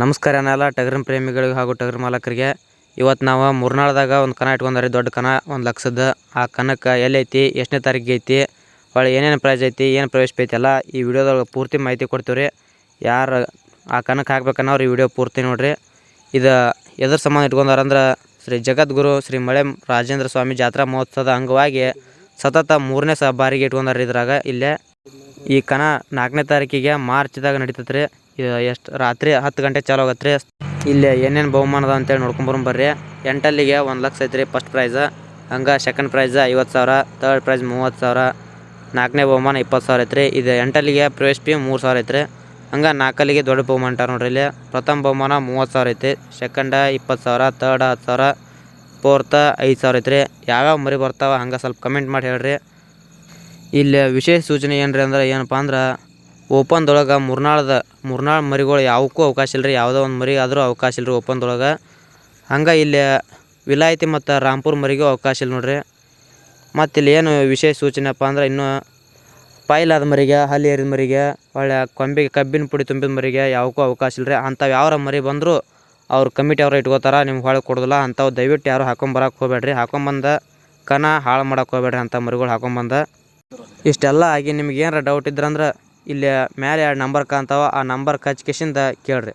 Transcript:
ನಮಸ್ಕಾರ ಅನ್ನಲ್ಲ, ಟಗರಿನ ಪ್ರೇಮಿಗಳಿಗೆ ಹಾಗೂ ಟಗರ್ ಮಾಲಕರಿಗೆ. ಇವತ್ತು ನಾವು ಮುರ್ನಾಳದಾಗ ಒಂದು ಕನ ಇಟ್ಕೊಂಡಾರಿ, ದೊಡ್ಡ ಕನ, ಒಂದು ಲಕ್ಷದ. ಆ ಕನಕ್ಕೆ ಎಲ್ಲೈತಿ, ಎಷ್ಟನೇ ತಾರೀಕಿಗೆ ಐತಿ ಹೊಳ್ಳಿ ಏನೇನು ಪ್ರೈಸ್ ಐತಿ, ಏನು ಪ್ರವೇಶ ಐತಿ ಎಲ್ಲ ಈ ವಿಡಿಯೋದೊಳಗೆ ಪೂರ್ತಿ ಮಾಹಿತಿ ಕೊಡ್ತೀವಿ ರೀ ಯಾರು ಆ ಕನಕ್ಕೆ ಹಾಕ್ಬೇಕನ್ನೋರು ಈ ವಿಡಿಯೋ ಪೂರ್ತಿ ನೋಡ್ರಿ. ಇದು ಎದ್ರ ಸಂಬಂಧ ಇಟ್ಕೊಂಡಾರ ಅಂದ್ರೆ ಶ್ರೀ ಜಗದ್ಗುರು, ಶ್ರೀ ಮಳೆ ರಾಜೇಂದ್ರ ಸ್ವಾಮಿ ಜಾತ್ರಾ ಮಹೋತ್ಸವದ ಅಂಗವಾಗಿ ಸತತ ಮೂರನೇ ಸ ಬಾರಿಗೆ ಇಟ್ಕೊಂಡಾರ ಇದ್ರಾಗ. ಇಲ್ಲೇ ಈ ಕನ ನಾಲ್ಕನೇ ತಾರೀಕಿಗೆ ಮಾರ್ಚ್ದಾಗ ನಡೀತೈತೆ ರೀ ಎಷ್ಟು ರಾತ್ರಿ ಹತ್ತು ಗಂಟೆ ಚಾಲು ಆಗತ್ತೆ ರೀ ಇಲ್ಲಿ ಏನೇನು ಬಹುಮಾನ ಅದ ಅಂತೇಳಿ ನೋಡ್ಕೊಂಬರೋಣ ಬರ್ರಿ. ಎಂಟಲ್ಲಿಗೆ ಒಂದು ಲಕ್ಷ ಐತ್ರಿ ಫಸ್ಟ್ ಪ್ರೈಸ್ ಹಂಗೆ ಸೆಕೆಂಡ್ ಪ್ರೈಸ್ ಐವತ್ತು ಸಾವಿರ ತರ್ಡ್ ಪ್ರೈಸ್ ಮೂವತ್ತು ಸಾವಿರ, ನಾಲ್ಕನೇ ಬಹುಮಾನ ಇಪ್ಪತ್ತು ಸಾವಿರ ಐತ್ರಿ. ಇದು ಎಂಟಲ್ಲಿಗೆ ಪ್ರವೇಶ ಪಿ ಮೂರು ಸಾವಿರ ಐತ್ರಿ. ಹಂಗೆ ನಾಲ್ಕಲ್ಲಿಗೆ ದೊಡ್ಡ ಬಹುಮಾನ ಇಟ್ಟಾರ ನೋಡ್ರಿ ಇಲ್ಲಿ. ಪ್ರಥಮ ಬಹುಮಾನ ಮೂವತ್ತು ಸಾವಿರ ಐತಿ ಸೆಕೆಂಡ ಇಪ್ಪತ್ತು ಸಾವಿರ ತರ್ಡ್ ಹತ್ತು ಸಾವಿರ ಫೋರ್ತ ಐದು ಸಾವಿರ ಐತ್ರಿ. ಯಾವ್ಯಾವ ಮರಿ ಬರ್ತಾವೆ ಹಂಗೆ ಸ್ವಲ್ಪ ಕಮೆಂಟ್ ಮಾಡಿ ಹೇಳ್ರಿ. ಇಲ್ಲಿ ವಿಶೇಷ ಸೂಚನೆ ಏನ್ರಿ ಅಂದ್ರೆ ಏನಪ್ಪ ಅಂದ್ರೆ ಓಪನ್ದೊಳಗೆ ಮುರ್ನಾಳದ, ಮುರ್ನಾಳ ಮರಿಗಳು ಯಾವಕ್ಕೂ ಅವಕಾಶ ಇಲ್ಲ ರೀ ಯಾವುದೋ ಒಂದು ಮರಿ ಆದರೂ ಅವಕಾಶ ಇಲ್ಲ ರೀ ಓಪನ್ದೊಳಗೆ ಹಂಗೆ ಇಲ್ಲಿ ವಿಲಾಯಿತಿ ಮತ್ತು ರಾಂಪುರ್ ಮರಿಗೂ ಅವಕಾಶ ಇಲ್ಲ ನೋಡ್ರಿ. ಮತ್ತು ಇಲ್ಲಿ ಏನು ವಿಶೇಷ ಸೂಚನೆಪ್ಪ ಅಂದ್ರೆ ಇನ್ನೂ ಆದ ಮರಿಗೆ ಹಲ್ಲಿ ಏರಿದ ಮರಿಗೆ, ಒಳ್ಳೆ ಕೊಂಬಿಗೆ ಕಬ್ಬಿನ ಪುಡಿ ತುಂಬಿದ ಮರಿಗೆ ಯಾವಕ್ಕೂ ಅವಕಾಶ ಇಲ್ಲ ರೀ ಅಂಥವು ಯಾವ್ರ ಮರಿ ಬಂದರೂ ಅವ್ರು ಕಮಿಟಿ ಅವ್ರು ಇಟ್ಕೋತಾರ, ನಿಮ್ಗೆ ಹೊಳಗೆ ಕೊಡೋದಿಲ್ಲ. ಅಂಥವು ದಯವಿಟ್ಟು ಯಾರು ಹಾಕೊಂಬರಕ್ಕೆ ಹೋಗ್ಬೇಡ್ರಿ. ಹಾಕೊಂಬಂದ ಕನ ಹಾಳು ಮಾಡಕ್ಕೆ ಹೋಗ್ಬೇಡ್ರಿ ಅಂಥ ಮರಿಗಳು ಹಾಕೊಂಬಂದ. ಇಷ್ಟೆಲ್ಲ ಆಗಿ ನಿಮ್ಗೆ ಏನಾರ ಡೌಟ್ ಇದ್ರಂದ್ರೆ ಇಲ್ಲಿ ಮ್ಯಾಲೆ ಎರಡು ನಂಬರ್ ಕಾಣ್ತಾವ, ಆ ನಂಬರ್ ಕಚ್ಕೇಶಿಂದ ಕೇಳ್ರಿ.